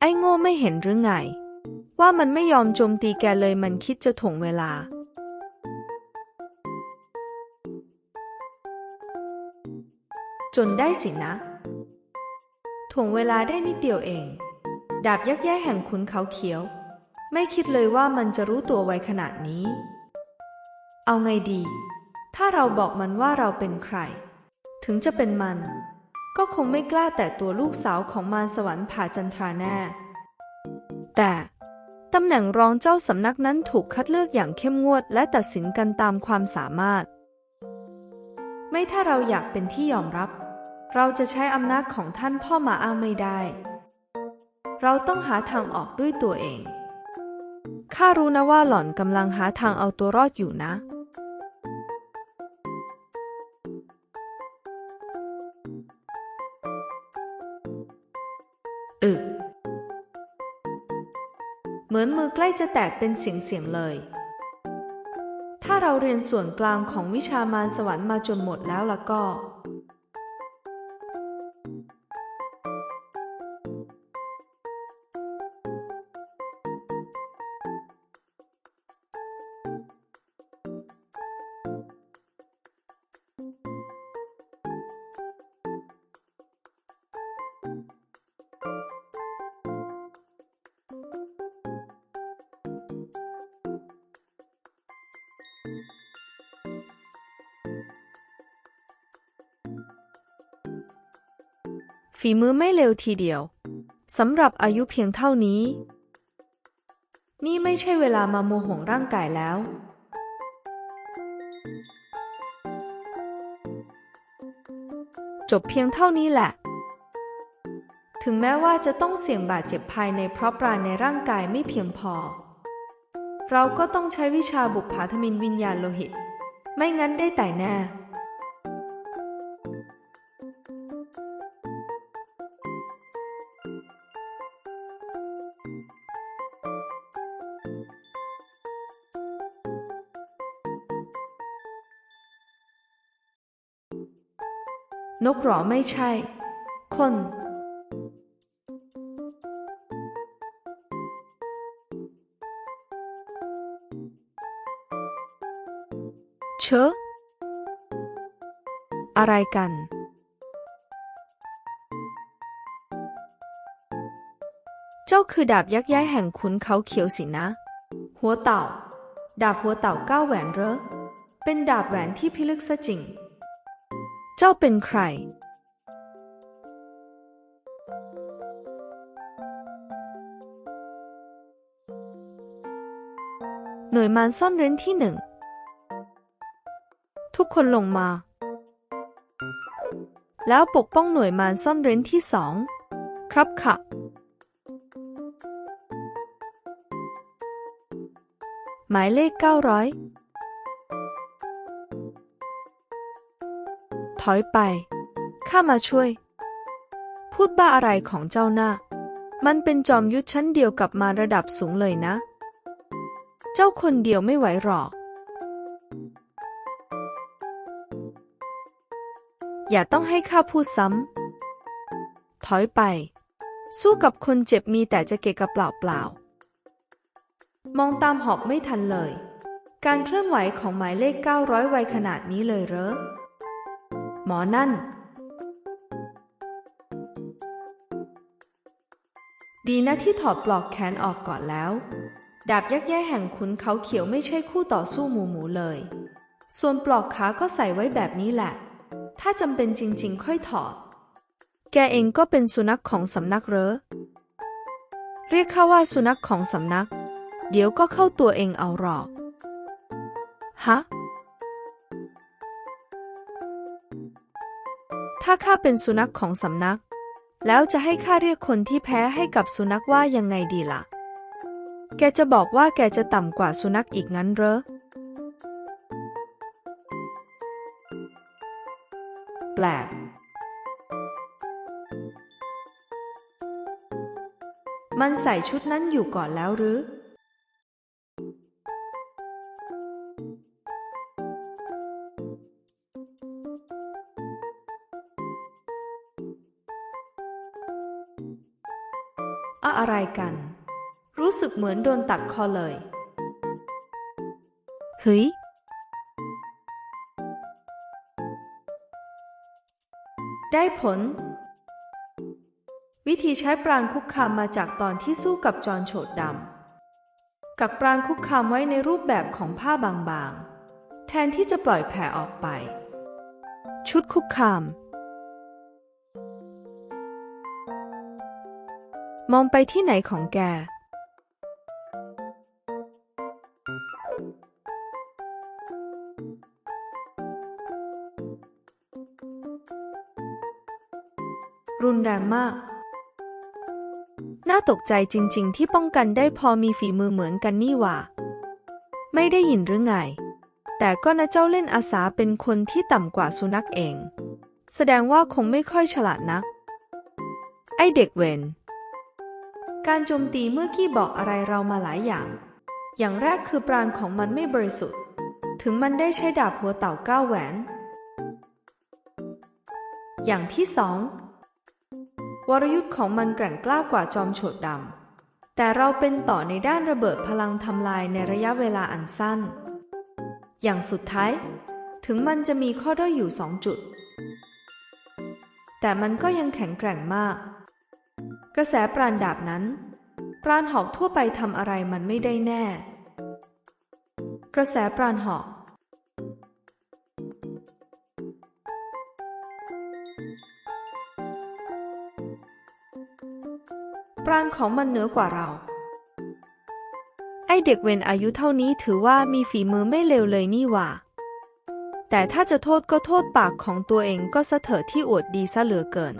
ไอ้โง่ไม่เห็นหรือไง ว่ามันไม่ยอมโจมตีแกเลยมันคิดจะถ่วงเวลา จนได้สินะถ่วงเวลาได้นิดเดียวเอง ดาบยักษ์แย่แห่งขุนเขาเขียว ไม่คิดเลยว่ามันจะรู้ตัวไวขนาดนี้ เอาไงดี ถ้าเราบอกมันว่าเราเป็นใคร ถึงจะเป็นมัน ก็คงไม่กล้าแตะตัวลูกสาวของมารสวรรค์ผ่าจันทราแน่ แต่ตำแหน่งรองเจ้าสำนักนั้นถูกคัดเลือกอย่างเข้มงวดและตัดสินกันตามความสามารถ ไม่ถ้าเราอยากเป็นที่ยอมรับ เราจะใช้อำนาจของท่านพ่อมาอ้างไม่ได้ เราต้องหาทางออกด้วยตัวเองข้ารู้นะว่าหล่อนกำลังหาทางเอาตัวรอดอยู่นะ เหมือนมือใกล้จะแตกเป็นเสียงๆเลย ถ้าเราเรียนส่วนกลางของวิชามารสวรรค์มาจนหมดแล้วล่ะก็ ฝีมือไม่เลวทีเดียวสำหรับอายุเพียงเท่านี้ นี่ไม่ใช่เวลามาโมโหร่างกายแล้ว จบเพียงเท่านี้แหละ ถึงแม้ว่าจะต้องเสี่ยงบาดเจ็บภายในเพราะปราณในร่างกายไม่เพียงพอ เราก็ต้องใช้วิชาบุปผาธมินวิญญาณโลหิต ไม่งั้นได้แต่แน่นกหรอไม่ใช่ คน เชอะอะไรกัน เจ้าคือดาบยักษ์ย้ายแห่งขุนเขาเขียวสินะ หัวเต่า ดาบหัวเต่าก้าแหวนเหรอเป็นดาบแหวนที่พิลึกซะจริง เจ้าเป็นใคร หน่วยมารซ่อนเร้นที่หนึ่ง ทุกคนลงมา แล้วปกป้องหน่วยมารซ่อนเร้นที่สองครับค่ะ หมายเลข 900 ถอยไป ข้ามาช่วย พูดบ้าอะไรของเจ้าหน้า มันเป็นจอมยุทธชั้นเดียวกับมารระดับสูงเลยนะ เจ้าคนเดียวไม่ไหวหรอก อย่าต้องให้ข้าพูดซ้ำ ถอยไป สู้กับคนเจ็บมีแต่จะเกะกะเปล่าเปล่าๆมองตามหอบไม่ทันเลย การเคลื่อนไหวของหมายเลข 900 ไวขนาดนี้เลยเหรอ หมอนั่น ดีนะที่ถอดปลอกแขนออกก่อนแล้ว ดาบยักษ์แย่แห่งขุนเขาเขียวไม่ใช่คู่ต่อสู้หมูหมูเลย ส่วนปลอกขาก็ใส่ไว้แบบนี้แหละ ถ้าจำเป็นจริงๆ ค่อยถอด แกเองก็เป็นสุนัขของสำนักเหรอ เรียกข้าว่าสุนัขของสำนัก เดี๋ยวก็เข้าตัวเองเอาหรอก ฮะ ถ้าข้าเป็นสุนัขของสำนัก แล้วจะให้ข้าเรียกคนที่แพ้ให้กับสุนัขว่ายังไงดีล่ะ แกจะบอกว่าแกจะต่ำกว่าสุนัขอีกงั้นเหรอ ปลกมันใส่ชุดนั้นอยู่ก่อนแล้วหรืออะอะไรกัน รู้สึกเหมือนโดนตัดคอเลย เฮ้ย ได้ผล วิธีใช้ปรางคุกคามมาจากตอนที่สู้กับจอนโฉดดำกักปรางคุกคามไว้ในรูปแบบของผ้าบางๆ แทนที่จะปล่อยแผ่ออกไป ชุดคุกคาม มองไปที่ไหนของแก รุนแรงมาก น่าตกใจจริง ๆ ที่ป้องกันได้พอมีฝีมือเหมือนกันนี่หว่า ไม่ได้ยินหรือไง แต่ก็นะเจ้าเล่นอาสาเป็นคนที่ต่ำกว่าสุนัขเอง แสดงว่าคงไม่ค่อยฉลาดนัก ไอเด็กเวนการโจมตีเมื่อกี้บอกอะไรเรามาหลายอย่าง อย่างแรกคือปราณของมันไม่บริสุทธิ์ ถึงมันได้ใช้ดาบหัวเต่าก้าแหวน อย่างที่สอง วรยุทธ์ของมันแกร่งกล้ากว่าจอมโฉดดำ แต่เราเป็นต่อในด้านระเบิดพลังทำลายในระยะเวลาอันสั้น อย่างสุดท้าย ถึงมันจะมีข้อด้อยอยู่สองจุด แต่มันก็ยังแข็งแกร่งมาก กระแสปราณดาบนั้น ปราณหอกทั่วไปทำอะไรมันไม่ได้แน่ กระแสปราณหอก ปราณของมันเหนือกว่าเรา ไอเด็กเวนอายุเท่านี้ถือว่ามีฝีมือไม่เลวเลยนี่หว่า แต่ถ้าจะโทษก็โทษปากของตัวเองก็สะเถิดที่อวดดีซะเหลือเกิน